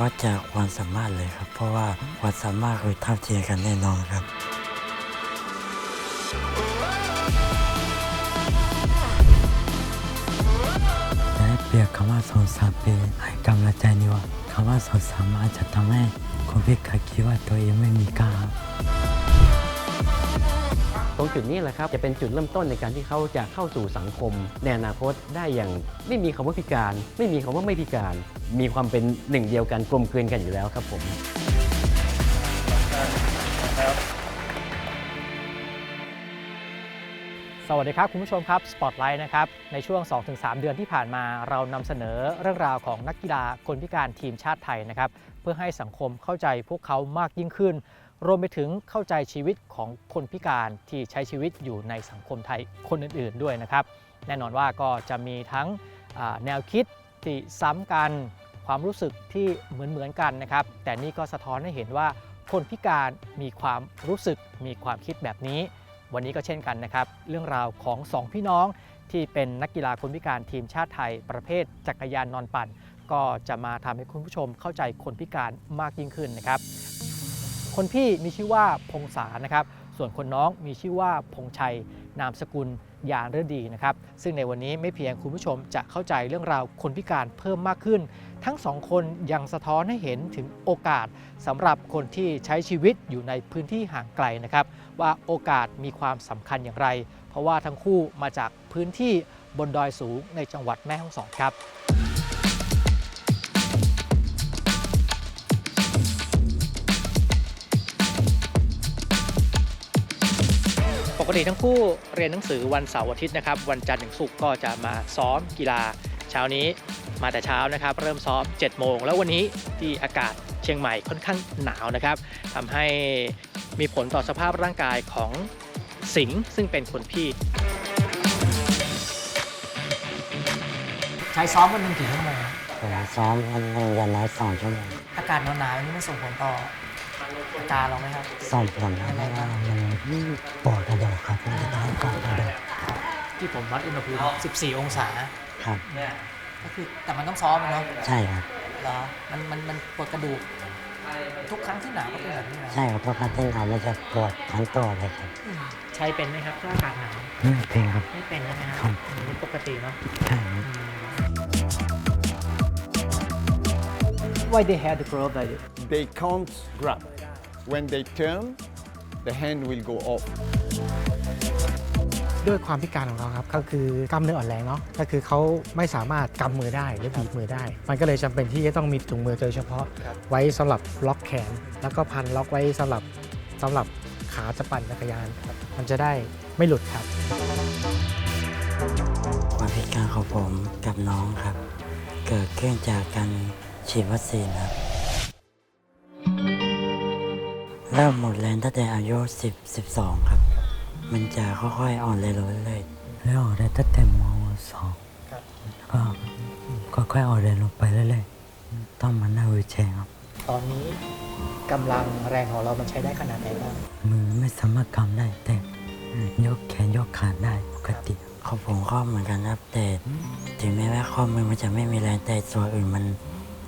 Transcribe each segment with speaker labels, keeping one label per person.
Speaker 1: วัดจากความสามารถเลยครับ เพราะว่าความสามารถคือเท่าเทียมกันแน่นอนครับแต่ให้เปรียบคำว่าสองสามปีให้กำลังใจนี่ว่าคำว่าสองสามอาจจะทำให้คนพิการคิดว่าตัวเองไม่มีกล้าร
Speaker 2: ตรงจุดนี้แหละครับจะเป็นจุดเริ่มต้นในการที่เขาจะเข้าสู่สังคมในอนาคตได้อย่างไม่มีคำว่าพิการ ไม่มีคำว่าไม่พิการ มีความเป็นหนึ่งเดียวกันกลมเกลียนกันอยู่แล้วครับผม
Speaker 3: สวัสดีครับ คุณผู้ชมครับ Spotlight นะครับ ในช่วง 2-3 เดือนที่ผ่านมาเรานำเสนอเรื่องราวของนักกีฬาคนพิการทีมชาติไทยนะครับ เพื่อให้สังคมเข้าใจพวกเขามากยิ่งขึ้น รวมไปถึงเข้าใจชีวิตของคนพิการที่ใช้ชีวิตอยู่ในสังคมไทยคนอื่นๆด้วยนะครับ แน่นอนว่าก็จะมีทั้งแนวคิดที่ซ้ำกันความรู้สึกที่เหมือนๆกันนะครับ แต่นี่ก็สะท้อนให้เห็นว่าคนพิการมีความรู้สึกมีความคิดแบบนี้ วันนี้ก็เช่นกันนะครับ เรื่องราวของสองพี่น้องที่เป็นนักกีฬาคนพิการทีมชาติไทย ประเภทจักรยานนอนปั่น ก็จะมาทำให้คุณผู้ชมเข้าใจคนพิการมากยิ่งขึ้นนะครับ คนพี่มีชื่อว่าพงษานะครับ ส่วนคนน้องมีชื่อว่าพงชัย นามสกุลยานฤดีนะครับ ซึ่งในวันนี้ไม่เพียงคุณผู้ชมจะเข้าใจเรื่องราวคนพิการเพิ่มมากขึ้น ทั้งสองคนยังสะท้อนให้เห็นถึงโอกาสสำหรับคนที่ใช้ชีวิตอยู่ในพื้นที่ห่างไกลนะครับ ว่าโอกาสมีความสำคัญอย่างไร เพราะว่าทั้งคู่มาจากพื้นที่บนดอยสูงในจังหวัดแม่ฮ่องสอนครับ ปกติทั้งคู่เรียนหนังสือวันเสาร์อาทิตย์นะครับ วันจันทร์ถึงศุกร์ก็จะมาซ้อมกีฬา เช้านี้มาแต่เช้านะครับ เริ่มซ้อม 7 โมง แล้ววันนี้ที่อากาศเชียงใหม่ค่อนข้างหนาวนะครับทำให้มีผลต่อสภาพร่างกายของสิงห์ซึ่งเป็นคนพี่ ใช้ซ้อมวันหนึ่งกี่ชั่วโมง
Speaker 1: ผมซ้อมวันหนึ่งอย่างน้อยสองชั่วโมง
Speaker 3: อากาศหนาวๆนี่มันส่งผลต่ออา การเราไหมครับ
Speaker 1: ส่งผลนะเพราะว่ามันปวดกระดูกครับมันจะทำให้ปวดกระดูก
Speaker 3: ที่ผมวัดอุณหภูมิ 14 องศา
Speaker 1: ครับ
Speaker 3: ก็คือแต่มันต้องซ้อมอะเนาะ
Speaker 1: ใช่ครับ
Speaker 3: เหรอมันมันมันปวดกระดูก ทุกครั้งที่หนาวก็เป็นแบบนี้นะ
Speaker 1: ใช่ครับเพราะพัดเส้นเขามันจะปวดทั้งตัวเลยครับ
Speaker 3: อืมใช้เป็นไหมครับถ้าอากาศหนาว
Speaker 1: ไม่เป็นครับ
Speaker 3: ไม่เป็นนะค
Speaker 1: ครั
Speaker 3: รับบอืมปกติเนาะ
Speaker 1: ใช่ครับ
Speaker 3: Why they have the growth like this
Speaker 4: they can't grab. When they turn, the hand will go off.
Speaker 5: ด้วยความพิการของเขาครับก็คือกล้ามเนื้ออ่อนแรงเนาะก็คือเขาไม่สามารถกำมือได้หรือบีบมือได้ มันก็เลยจำเป็นที่จะต้องมีถุงมือโดยเฉพาะ ไว้สำหรับล็อกแขน แล้วก็พันล็อกไว้สำหรับสำหรับขาจะปั่นจักรยานครับมันจะได้ไม่หลุดครับ
Speaker 1: ความพิการของผมกับน้องครับ เกิดขึ้นจากการฉีดวัคซีนครับ เริ่มหมดแรงตั้งแต่อายุ10 12 ครับ มันจะค่อยๆอ่อนแรงลงเรื่อยๆแล้วอ่อนแรงตั้งแต่มสองก็ค่อยๆอ่อนแรงลงไปเรื่อยๆต้องมานั่งวีลแชร์ครับ
Speaker 3: ตอนนี้กำลังแรงของเรามันใช้ได้ขนาดไหนบ้าง
Speaker 1: มือไม่สามารถกำได้แต่ยกแขนยกขาได้ปกติของผมก็เหมือนกันครับแต่ถึงแม้ว่าข้อมือมันจะไม่มีแรงแต่ส่วนอื่นมัน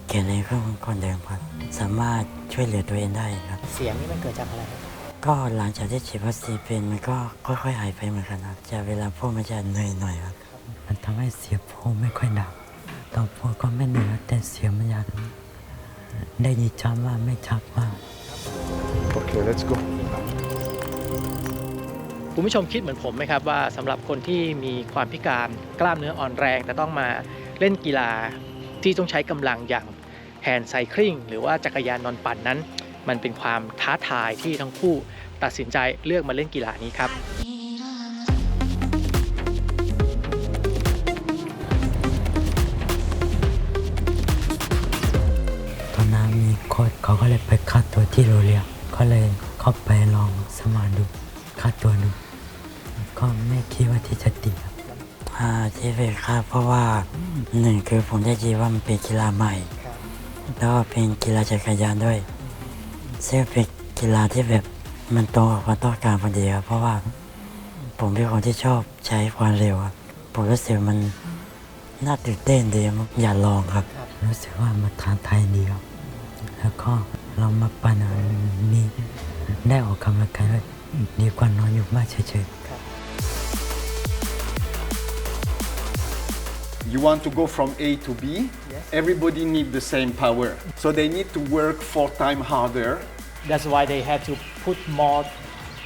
Speaker 1: แข็งแรงขึ้นก่อนเดิมครับ สามารถช่วยเหลือตัวเองได้ครับ
Speaker 3: เสียงนี่มันเกิดจากอะไรครับ
Speaker 1: ก็หลังจากที่ฉีดวัคซีนเป็นมันก็ค่อยๆหายไปเหมือนกันครับจะเวลาพูดมันจะเหนื่อยหน่อยครับมันทำให้เสียงพูดไม่ค่อยดังตอนพูดก็ไม่เหนื่อยแต่เสียงมันจะได้ยินชัดมากไม่ชัดมาก
Speaker 4: Okay, let's go.
Speaker 3: คุณผู้ชมคิดเหมือนผมไหมครับว่าสำหรับคนที่มีความพิการกล้ามเนื้ออ่อนแรง แต่ต้องมาเล่นกีฬาที่ต้องใช้กำลังอย่าง แฮนด์ไซคลิงหรือว่าจักรยานนอนปั่นนั้น มันเป็นความท้าทายที่ทั้งคู่ตัดสินใจเลือกมาเล่นกีฬานี้ครับ
Speaker 1: ตอนนั้นมีโค้ชเขาก็เลยไปคัดตัวที่โรงเรียนก็เลยเข้าไปลองสมัครดูคัดตัวดูก็ไม่คิดว่าที่จะติดครับอ่าที่ไปคัดเพราะว่าหนึ่งคือผมได้ยินว่ามันเป็นกีฬาใหม่ แล้วก็เป็นกีฬาจักรยานด้วยซึ่งเป็นกีฬาที่แบบมันตรงกับความต้องการพอดีครับเพราะว่าผมเป็นคนที่ชอบใช้ความเร็วครับผมรู้สึกมันน่าตื่นเต้นดีครับอยากลองครับ รู้สึกว่ามันท้าทายดีครับแล้วก็เรามาปั่นอันนี้ได้ออกกำลังกายด้วยดีกว่านอนอยู่บ้านเฉยๆ
Speaker 4: You want to go from A to B? Everybody need the same power. So they need to work four times harder.
Speaker 3: That's why they have to put more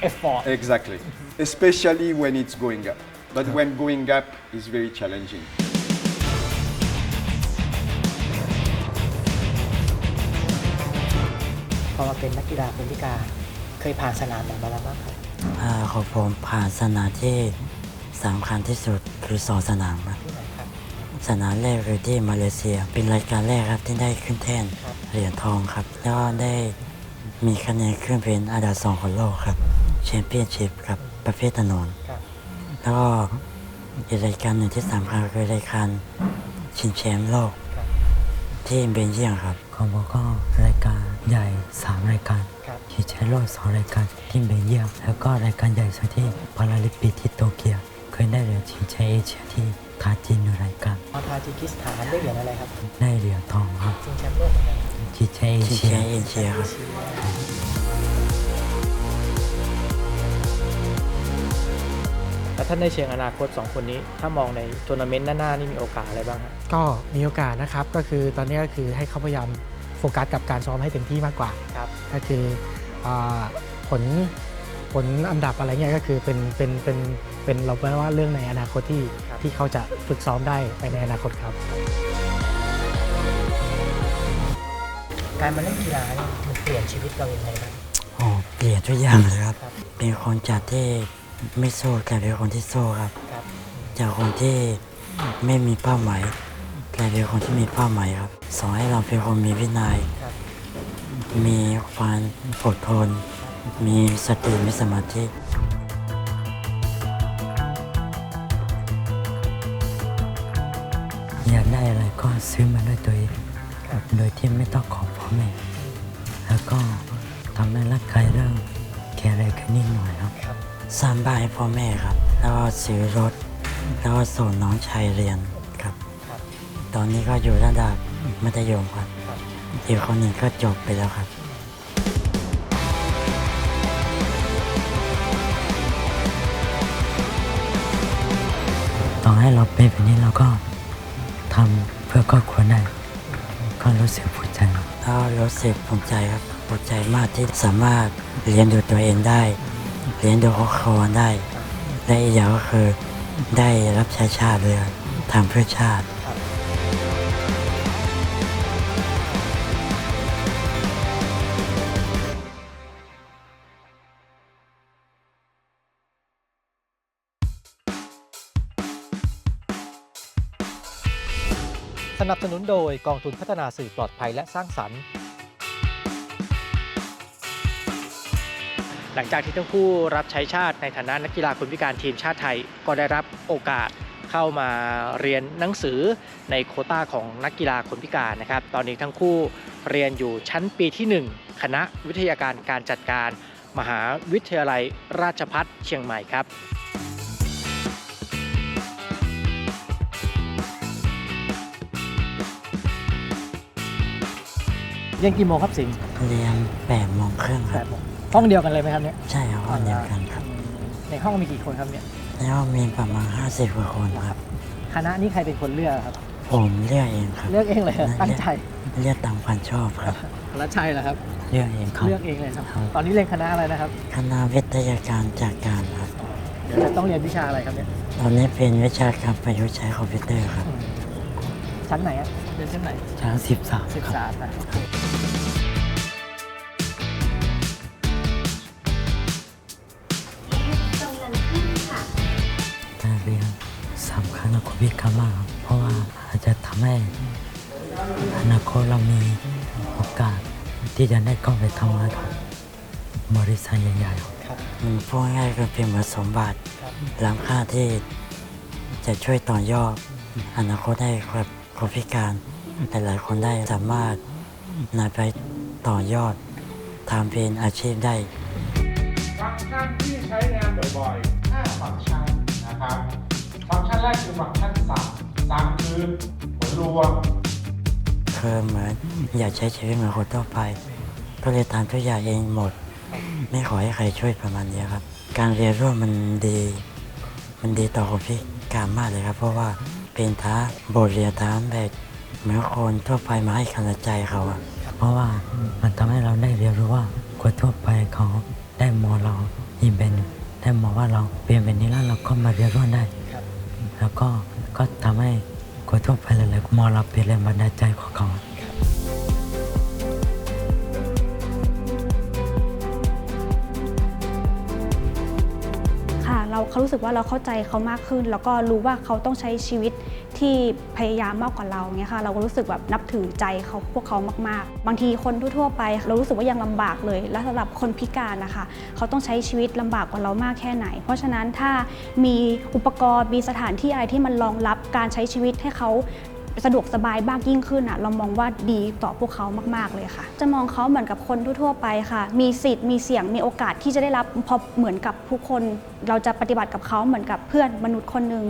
Speaker 3: effort
Speaker 4: Exactly. Especially when it's going up. But when going up is very challenging.
Speaker 5: พอมาเป็นนักกีฬาคนพิการเคยผ่านสนามไหนมาแล้วบ้างครับ
Speaker 1: อ่าของผมผ่านสนามที่สำคัญที่สุดคือสองสนามครับ
Speaker 5: ที่ไหนครับ
Speaker 1: สนามแรกคือที่มาเลเซีย เป็นรายการแรกครับที่ได้ขึ้นแท่น
Speaker 5: ครับ
Speaker 1: เหรียญทองครับ แล้วก็ได้มีคะแนนขึ้นเป็นอันดับสองของโลกครับแชมเปี้ยนชิพครับประเภทถนน
Speaker 5: ครับ
Speaker 1: แล้วก็อีกรายการหนึ่งที่สำคัญคือรายการชิงแชมป์โลก
Speaker 5: ครับ
Speaker 1: ที่เบลเยียมครับของผมก็รายการใหญ่สามรายการ
Speaker 5: ครับ
Speaker 1: ชิงแชมป์โลกสองรายการที่เบลเยียมแล้วก็รายการใหญ่สุดที่พาราลิมปิกที่โตเกียวเคยได้เหรียญชิงแชมป์เอเชียที่ ทาจินหนึ่งรายการ
Speaker 5: มาทาจิกิสถานได้เหรียญอะไรครับ
Speaker 1: ได้เหรียญทองครับ
Speaker 5: ชิงแชมป์โลกเหมือนกัน
Speaker 1: ชิงแชมป์เอ
Speaker 2: ชิง
Speaker 1: เชี
Speaker 2: แช
Speaker 1: ย
Speaker 2: มป์เอเชียครับ
Speaker 3: แล้วท่านในเชิงอนาคต 2 คนนี้ ถ้ามองในทัวร์นาเมนต์หน้าๆนี่มีโอกาสอะไรบ้างครับ
Speaker 5: ก็มีโอกาสนะครับก็คือตอนนี้ก็คือให้เขาพยายามโฟกัสกับการซ้อมให้เต็มที่มากกว่า
Speaker 3: ครับ
Speaker 5: ก็คืออาผลผลอันดับอะไรเงี้ยก็คือเป็นเป็นเป็นเป็นเราแปลว่าเรื่องในอนาคตที่
Speaker 3: ครับ
Speaker 5: ที่เขาจะฝึกซ้อมได้ไปในอนาคตครับ การมาเล่นกีฬานี่มันเปลี่ยนชีวิตเราอย่างไรบ้าง
Speaker 1: โอ้เปลี่ยนทุกอย่างเลยครับ
Speaker 5: ครับ
Speaker 1: เป็นคนจากที่ไม่สู้กลายเป็นคนที่สู้ครับ
Speaker 5: ครับ
Speaker 1: จากคนที่ไม่มีเป้าหมายกลายเป็นคนที่มีเป้าหมายครับ สอนให้เราเป็นคนมีวินัย
Speaker 5: ครับ
Speaker 1: มีความอดทน มีสติมีสมาธิ ก็ซื้อมาด้วยตัวเองโดยที่ไม่ต้องขอพ่อแม่ แล้วก็ทำให้ร่างกายเริ่มแข็งแรงขึ้นนิดหน่อยครับ
Speaker 5: ครับ
Speaker 1: สร้างบ้านให้พ่อแม่ครับ แล้วก็ซื้อรถ แล้วก็ส่งน้องชายเรียนครับ
Speaker 5: ครับ
Speaker 1: ตอนนี้ก็อยู่ระดับมัธยมครับ
Speaker 5: ครับ
Speaker 1: อีกคนหนึ่งก็จบไปแล้วครับ ต่อให้เราเป็นแบบนี้เราก็ทำ เพื่อครอบครัวได้ก็รู้สึกภูมิใจก็รู้สึกภูมิใจครับภูมิใจมากที่สามารถเลี้ยงดูตัวเองได้เลี้ยงดูครอบครัวได้และอีกอย่างก็คือได้รับใช้ชาติเลยทำเพื่อชาติ
Speaker 3: นับสนุนโดยกองทุนพัฒนาสื่อปลอดภัยและสร้างสรรค์ หลังจากที่ทั้งคู่รับใช้ชาติในฐานะนักกีฬาคนพิการทีมชาติไทย ก็ได้รับโอกาสเข้ามาเรียนหนังสือในโคต้าของนักกีฬาคนพิการนะครับ ตอนนี้ทั้งคู่เรียนอยู่ชั้นปีที่ 1 คณะวิทยาการการจัดการ มหาวิทยาลัยราชภัฏเชียงใหม่ครับ เรียนกี่โมงครับสิงห์
Speaker 1: เรียนแปดโมงครึ่งค
Speaker 3: แป
Speaker 1: รับ
Speaker 3: ดโมงห้องเดียวกันเลยไหมครับเนี่ย
Speaker 1: ใช่ครับห้องเดียวกันครับ
Speaker 3: ในห้องมีกี่คนครับเนี่ย
Speaker 1: แล้วมีประมาณ50กว่าคนครับ
Speaker 3: คณะนี้ใครเป็นคนเลือกครับ
Speaker 1: ผมเลือกเองครับ
Speaker 3: เลือกเองเลยเหรอตั้งใจ
Speaker 1: เลือกตามความชอบครับ
Speaker 3: รัชชัยเหรอครับ
Speaker 1: เลือกเองครับ
Speaker 3: เลือกเองเลยครับ
Speaker 1: ครับ
Speaker 3: ตอนนี้เรียนคณะอะไรนะครับ
Speaker 1: คณะวิทยาการจากการครับ
Speaker 3: เดี๋ยวจะต้องเรียนวิชาอะไรครับเนี่ย
Speaker 1: ตอนนี้เป็นวิชาการประยุกต์ใช้คอมพิวเตอร์ครับ
Speaker 3: อืม ชั้นไหนอะเรียนชั้นไหน
Speaker 1: ชั้นสิบสาม
Speaker 3: สิบ
Speaker 1: ครับ
Speaker 3: สามนะ
Speaker 1: การเรียนสำคัญกับคนพิการมากครับเพราะว่าอาจจะทำให้อนาคตเรามีโอกาสที่จะได้เข้าไปทำงานกับบริษัทใหญ่ๆครับ
Speaker 3: ครับ
Speaker 1: อืมพูดง่ายๆก็เป็นเหมือนสมบัติ
Speaker 3: ครับ
Speaker 1: ล้ำค่าที่จะช่วยต่อยอดอนาคตให้คน คนพิการหลายๆคนได้สามารถนำไปต่อยอดทำเป็นอาชีพได้
Speaker 6: ฟังก์ชันที่ใช้งานบ่อยๆ5ฟังก์ชันนะครับ ฟังก์ชันแรกคือฟังก์ชันสั่งสั่งคือเหมือนรวม
Speaker 1: คือเหมือนอยากใช้ชีวิตเหมือนคนทั่วไป ก็เลยทำทุกอย่างเองหมด ไม่ขอให้ใครช่วยประมาณนี้ครับ การเรียนร่วมมันดี มันดีต่อคนพิการมากเลยครับ เพราะว่า เป็นท้าบทเรียนท้าแบบเหมือนคนทั่วไปมาให้กำลังใจเขาอะเพราะว่ามันทำให้เราได้เรียนรู้ว่าคนทั่วไปเขาได้มองเราอีเป็นได้มองว่าเราเปลี่ยนเป็นนี้แล้วเราก็มาเรียนรู้ได้ แล้วก็ก็ทำให้คนทั่วไปหลายๆมองเราเป็นแรงบันดาลใจของเขา
Speaker 7: ค่ะเราเขารู้สึกว่าเราเข้าใจเขามากขึ้น แล้วก็รู้ว่าเขาต้องใช้ชีวิต ที่พยายามมากกว่าเราเงี้ยค่ะเราก็รู้สึกแบบนับถือใจเขาพวกเขามาก ๆ บางทีคนทั่วๆไป เรารู้สึกว่ายังลำบากเลย และสำหรับคนพิการนะคะเขาต้องใช้ชีวิตลำบากกว่าเรามากแค่ไหน เพราะฉะนั้นถ้ามีอุปกรณ์มีสถานที่อะไรที่มันรองรับการใช้ชีวิตให้เขาสะดวกสบายมากยิ่งขึ้นอะเรามองว่าดีต่อพวกเขามาก ๆ เลยค่ะ จะมองเขาเหมือนกับคนทั่วๆไปค่ะ มีสิทธิ์มีเสียงมีโอกาสที่จะได้รับพอเหมือนกับผู้คน เราจะปฏิบัติกับเขาเหมือนกับเพื่อนมนุษย์คนหนึ่ง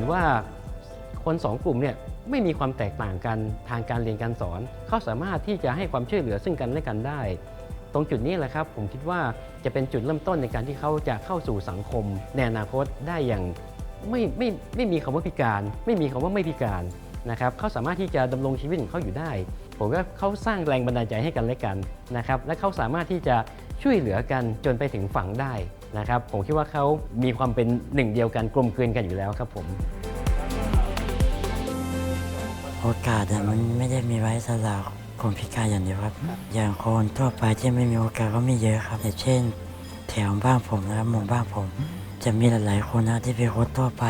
Speaker 2: นว่าคนสองกลุ่มเนี่ยไม่มีความแตกต่างกันทางการเรียนการสอน เขาสามารถที่จะให้ความช่วยเหลือซึ่งกันและกันได้ ตรงจุดนี้แหละครับ ผมคิดว่าจะเป็นจุดเริ่มต้นในการที่เขาจะเข้าสู่สังคมในอนาคตได้อย่างไม่ไม่ไม่มีคำว่าพิการ ไม่มีคำว่าไม่พิการนะครับเขาสามารถที่จะดำรงชีวิตของเขาอยู่ได้ ผมว่าเขาสร้างแรงบันดาลใจให้กันและกันนะครับและเขาสามารถที่จะช่วยเหลือกันจนไปถึงฝั่งได้ นะครับผมคิดว่าเขามีความเป็นหนึ่งเดียวกันกลมกลืนกันอยู่แล้วครับผม
Speaker 1: โอกาสอะมันไม่ได้มีไว้สำหรับคนพิการอย่างเดียวครับ อย่างคนทั่วไปที่ไม่มีโอกาสก็มีเยอะครับอย่างเช่น แถวบ้านผมนะครับหมู่บ้านผม จะมีหลายๆคนนะที่เป็นคนทั่วไป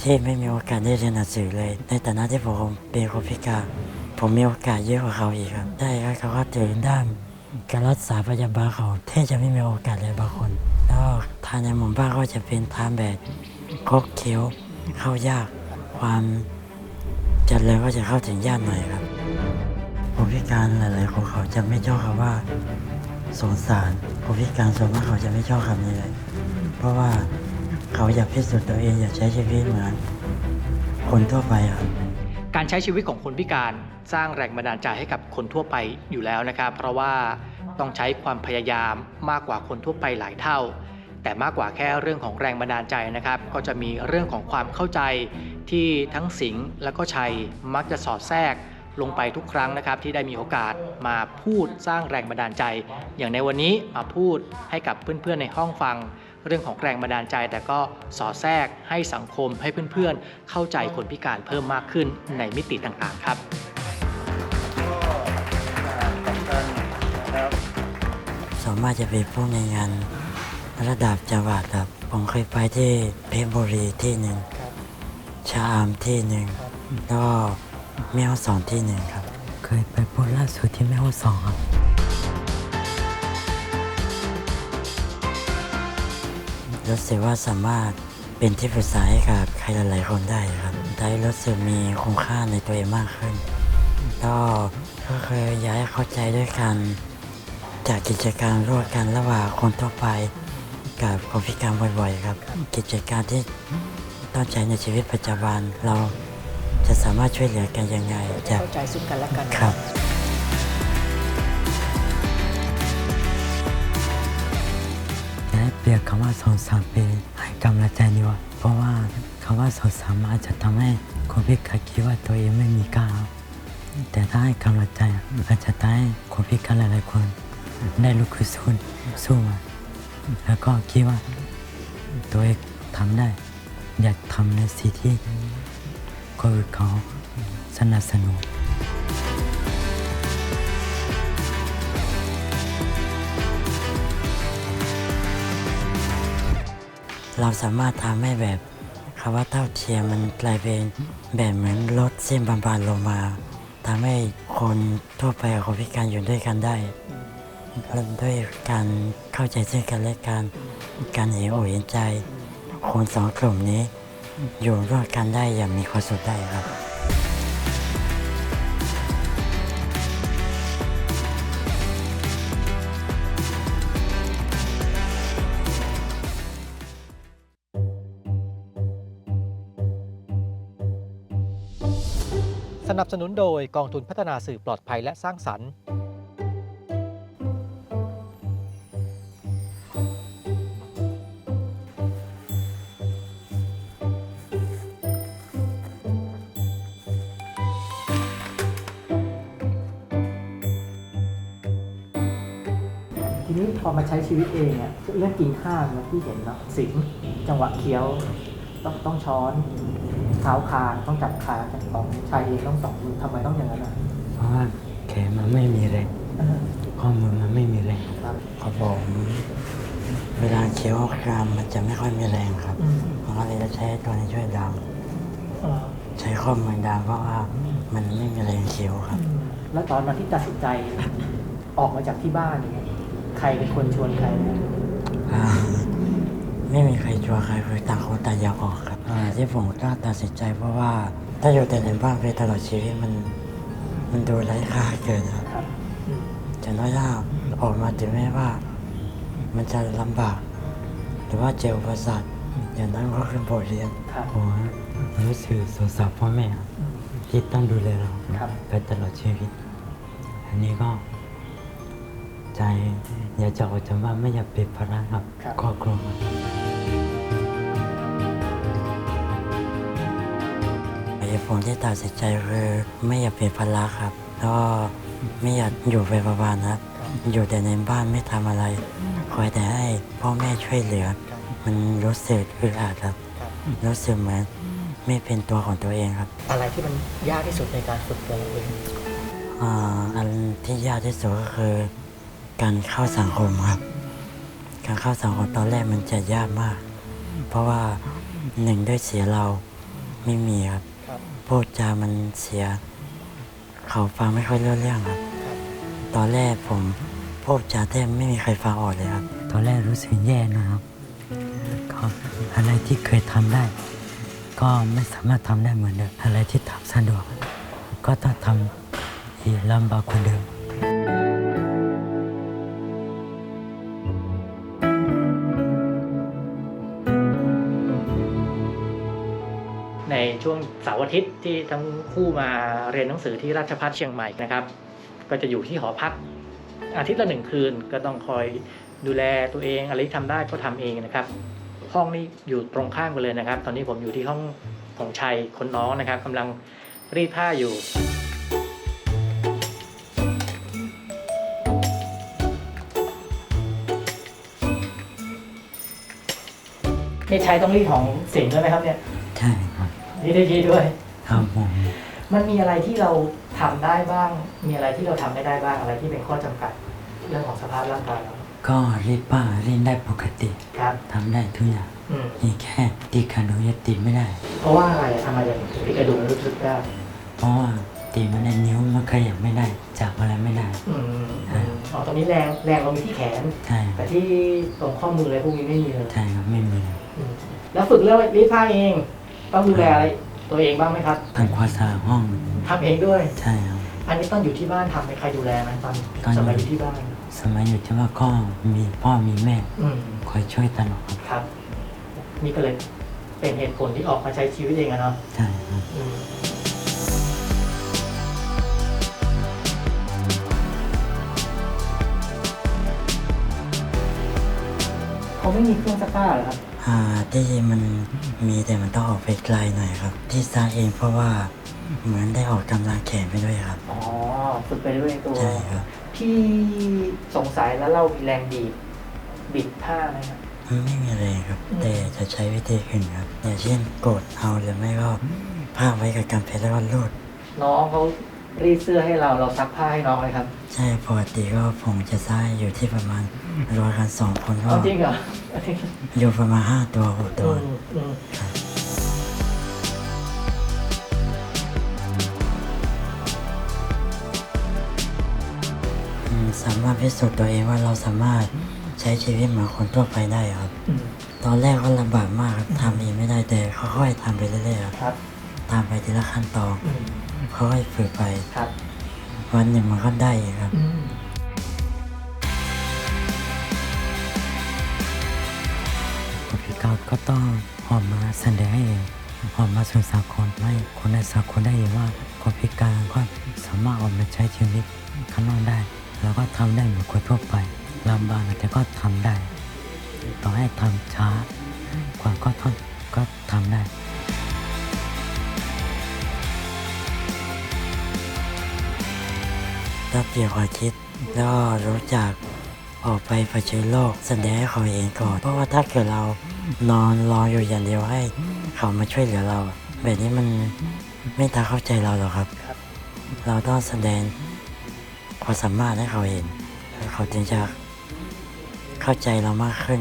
Speaker 1: ที่ไม่มีโอกาสได้เรียนหนังสือเลย ในฐานะที่ผมเป็นคนพิการ ผมมีโอกาสเยอะกว่าเขาอีกครับ ได้ครับเขาก็ถึงด้านการรักษาพยาบาลเขาแทบจะไม่มีโอกาสเลยบางคน แล้วทางในหมู่บ้านก็จะเป็นทางแบบคดเคี้ยวเข้ายาก ความจัดเลยก็จะเข้าถึงยากหน่อยครับผู้พิการหลายๆคนเขาจะไม่ชอบคำว่าสงสารผู้พิการส่วนมากเขาจะไม่ชอบคำนี้เลย เพราะว่าเขาอยากพิสูจน์ตัวเองอยากใช้ชีวิตเหมือนคนทั่วไปครับ
Speaker 3: การใช้ชีวิตของคนพิการสร้างแรงบันดาลใจให้กับคนทั่วไปอยู่แล้วนะครับ เพราะว่า ต้องใช้ความพยายามมากกว่าคนทั่วไปหลายเท่า แต่มากกว่าแค่เรื่องของแรงบันดาลใจนะครับ ก็จะมีเรื่องของความเข้าใจที่ทั้งสิงห์และก็ชัยมักจะสอดแทรกลงไปทุกครั้งนะครับที่ได้มีโอกาสมาพูดสร้างแรงบันดาลใจ อย่างในวันนี้มาพูดให้กับเพื่อนๆในห้องฟัง เรื่องของแรงบันดาลใจ แต่ก็สอดแทรกให้สังคมให้เพื่อนๆ เข้าใจคนพิการเพิ่มมากขึ้นในมิติต่างๆครับ
Speaker 1: สามารถจะไปพวกในงานระดับจังหวัดครับผมเคยไปที่เพชรบุรีที่หนึ่งชะอำที่หนึ่งแล้วก็แม่ฮ่องสอนที่หนึ่งครับ เคยไปพูดล่าสุดที่แม่ฮ่องสอนครับรู้สึกว่าสามารถเป็นที่ปรึกษาให้กับใครหลายๆคนได้ครับได้รู้สึกมีคุณค่าในตัวเองมากขึ้นแล้วก็เคยอยากให้เข้าใจด้วยกัน จากกิจการร่วมกันระหว่างคนทั่วไปกับคนพิการบ่อยๆครับ กิจการที่ต้องใช้ในชีวิตประจำวันเราจะสามารถช่วยเหลือกันยังไงจะ
Speaker 3: เข้าใจซึ่งกันและกัน
Speaker 1: ครับจะให้เปรียบคำว่าสองสามปีให้กำลังใจดีกว่า เพราะว่าคำว่าสองสามอาจจะทำให้คนพิการคิดว่าตัวเองไม่มีก้าวแต่ถ้าให้กำลังใจอาจจะทำให้คนพิการหลายๆคน ได้ลุกขึ้นสู้สู้มาแล้วก็คิดว่าตัวเองทำได้ อยากทำในสิ่งที่คนอื่นเขาสนับสนุนเราสามารถทำให้แบบคำว่าเท่าเทียมมันกลายเป็นแบบเหมือนลดเส้นบางๆลงมาทำให้คนทั่วไปกับคนพิการอยู่ด้วยกันได้ ด้วยการเข้าใจซึ่งกันและกัน การเห็นอกเห็นใจ คนสองกลุ่มนี้ อยู่ร่วมกันได้อย่างมีความสุขได้ครับ
Speaker 3: สนับสนุนโดยกองทุนพัฒนาสื่อปลอดภัยและสร้างสรรค์ พอมาใช้ชีวิตเองเนี่ยเรื่องกินข้าวเนี่ยที่เห็นเนาะสิงจังหวะเคี้ยวต้องต้องช้อนเท้าคางต้องจับคางของชายเองต้องสองมือทำไมต้องอย่างนั้นอะ
Speaker 1: เพราะว่าแขนมันไม่มีแรง
Speaker 3: เออ
Speaker 1: ข้อมือมันไม่มีแรง
Speaker 3: ครับ
Speaker 1: เขาบอกเวลาเคี้ยวกรามมันจะไม่ค่อยมีแรงครับ
Speaker 3: อืม
Speaker 1: ผมก็เลยจะใช้ตัวนี้ช่วยดาม
Speaker 3: เออ
Speaker 1: ใช้ข้อมือดามเพราะว่ามันไม่มีแรงเคี้ยวครับ
Speaker 3: อืมแล้วตอนนั้นที่ตัดสินใจออกมาจากที่บ้านอย่างเงี้ย ใครเป็นคนชวนใครนะ
Speaker 1: อ่าไม่มีใครชัวร์ใครคือต่างคนต่างอยากออกครับอ่าที่ผมกล้าตัดสินใจเพราะว่าถ้าอยู่แต่ในบ้านไปตลอดชีวิตมัน มันดูไร้ค่าเกินครับ
Speaker 3: ครับอืม
Speaker 1: จะน้อยถ้าออกมาถึงแม้ว่า มันจะลำบาก หรือว่าเจออุปสรรคอย่างนั้นก็คือบทเรียน
Speaker 3: ครับ
Speaker 1: ผมรู้สึกสงสารพ่อแม่ครับ
Speaker 3: อืม
Speaker 1: ที่ต้องดูแลเรา
Speaker 3: ครับ
Speaker 1: ไปตลอดชีวิต อันนี้ก็ ใจ อยากจะออกจากบ้านไม่อยากเป็นภาระครับ
Speaker 3: ครับ
Speaker 1: ครอบครัวครับเหตุผลที่ตัดสินใจคือไม่อยากเป็นภาระครับ แล้วก็ไม่อยากอยู่ไปประมาณนะครับ อยู่แต่ในบ้านไม่ทำอะไร คอยแต่ให้พ่อแม่ช่วยเหลือ
Speaker 3: ครับ
Speaker 1: มันรู้สึกอึดอัดครับ
Speaker 3: ครับ
Speaker 1: รู้สึกเหมือนไม่เป็นตัวของตัวเองครับ
Speaker 3: อะไรที่มันยากที่สุดในการฝึกตัวเอง
Speaker 1: อ่าอันที่ยากที่สุดก็คือ การเข้าสังคมครับ การเข้าสังคมตอนแรกมันจะยากมาก เพราะว่าหนึ่งด้วยเสียเราไม่มีครับ
Speaker 3: ครับ
Speaker 1: พูดจามันเสีย เขาฟังไม่ค่อยรู้เรื่องครับ
Speaker 3: ครับ
Speaker 1: ตอนแรกผมพูดจาแทบไม่มีใครฟังออกเลยครับ ตอนแรกรู้สึกแย่นะครับก็อะไรที่เคยทำได้ ก็ไม่สามารถทำได้เหมือนเดิมอะไรที่ทำสะดวก ก็ต้องทำอีกลำบากกว่าเดิม
Speaker 3: อาทิตย์ที่ทั้งคู่มาเรียนหนังสือที่ราชภัฏเชียงใหม่นะครับ ก็จะอยู่ที่หอพัก อาทิตย์ละหนึ่งคืนก็ต้องคอยดูแลตัวเองอะไรที่ทำได้ก็ทำเองนะครับ ห้องนี้อยู่ตรงข้ามกันเลยนะครับ ตอนนี้ผมอยู่ที่ห้องของชัยคนน้องนะครับกำลังรีดผ้าอยู่ นี่ชัยต้องรีดของสิงห์ด้วยไหมครับเนี่ย
Speaker 1: ใช่ ครับ
Speaker 3: รีดได้ยีด้วย
Speaker 1: ครับผม
Speaker 3: มันมีอะไรที่เราทำได้บ้าง มีอะไรที่เราทำไม่ได้บ้างอะไรที่เป็นข้อจำกัด เรื่องของสภาพร่างกายเรา
Speaker 1: ก็รีบป้าเล่นได้ปกติ
Speaker 3: ครับ
Speaker 1: ทำได้ทุกอย่าง
Speaker 3: อืม
Speaker 1: มีแค่ตีกระดูกยังตีไม่ได้
Speaker 3: เพราะว่าอะไรทำไมอย่างถึงกระดูกรู้สึกได้
Speaker 1: เพราะว่าตีมันในนิ้วมันขยับไม่ได้ จับอะไรไม่ได้
Speaker 3: อืมอืมอ๋อตอนนี้แรงแรงเรามีที่แขน
Speaker 1: ใช่ค
Speaker 3: แต่
Speaker 1: รับ
Speaker 3: ที่ตรงข้อมืออะไรพวกนี้ไม่มีเลย
Speaker 1: ใช่ครับไม่มี
Speaker 3: อืมแล้วฝึกเรื่องรีดผ้าเอง ต้องดูแลอะไรตัวเองบ้างไหมครับ
Speaker 1: ทำความสะอาดห้อง
Speaker 3: ทำเองด้วย
Speaker 1: ใช่ครับ
Speaker 3: อันนี้ต้องอยู่ที่บ้านทำให้ใครดูแลไหมตอน
Speaker 1: ตอน
Speaker 3: สมัยอยู่ที่บ้าน
Speaker 1: สมัยอยู่ที่ว่าก็มีพ่อมีแม่
Speaker 3: อืม
Speaker 1: คอยช่วยตลอดครับ
Speaker 3: ครับ นี่ก็เลยเป็นเหตุผลที่ออกมาใช้ชีวิตเองอะเนาะ
Speaker 1: ใช่ครับ
Speaker 3: อืมเขาไม่มีเครื่องซักผ้าเหรอครับ
Speaker 1: อ่าที่มันมีแต่มันต้องออกไปไกลหน่อยครับ ที่สร้างเองเพราะว่าเหมือนได้ออกกำลังแขนไปด้วยครับ
Speaker 3: อ๋อฝึกไปด้วยตัว
Speaker 1: ใช่ครับ
Speaker 3: พี่สงสัยแล้วเรามีแรงบีบบิดผ้าไหมครับ
Speaker 1: ไม่มีอะไรครับ
Speaker 3: อืม
Speaker 1: แต่จะใช้วิธีอื่นครับ อย่างเช่นกดเอาหรือไม่ก็ผ้าไว้กับกำเพชรแล้วก็รูด
Speaker 3: น้องเขา รีดเสื้อให้เราเราซักผ้าให้น้องเลยครับ
Speaker 1: ใช่ปกติก็ผมจะใช้อยู่ที่ประมาณร้อยกันสองคนก็
Speaker 3: เอาจริงเหรอ
Speaker 1: อยู่ประมาณห้าตัวหกตัว
Speaker 3: อืมอืม
Speaker 1: อืมสามารถพิสูจน์ตัวเองว่าเราสามารถใช้ชีวิตเหมือนคนทั่วไปได้ครับ
Speaker 3: อืม
Speaker 1: ตอนแรกก็ลำบากมากครับทำเองไม่ได้แต่ค่อยๆทำไปเรื่อยๆครับ
Speaker 3: ครับ
Speaker 1: ตามไปทีละขั้นตอน
Speaker 3: อืม
Speaker 1: ค่อยๆฝึกไป
Speaker 3: ครับ
Speaker 1: วันหนึ่งมันก็ได้เองครับ
Speaker 3: อืม
Speaker 1: คนพิการก็ต้องออกมาแสดงให้เห็นออกมาสู่สังคมให้คนในสังคมได้เห็นว่าคนพิการก็สามารถออกมาใช้ชีวิตข้างนอกได้ แล้วก็ทำได้เหมือนคนทั่วไปลำบากแต่ก็ทำได้ ต่อให้ทำช้ากว่าก็ทำก็ทำได้ ถ้าเปลี่ยนความคิดแล้วก็รู้จักออกไปเผชิญโลกแสดงให้เขาเองก่อน เพราะว่าถ้าเกิดเรานอนรออยู่อย่างเดียวให้ เขามาช่วยเหลือเรา แบบนี้มันไม่ตาเข้าใจเราหรอกครับ เราต้องแสดงความสามารถให้เขาเห็นแล้เขาจึงจะเข้าใจเรามากขึ้น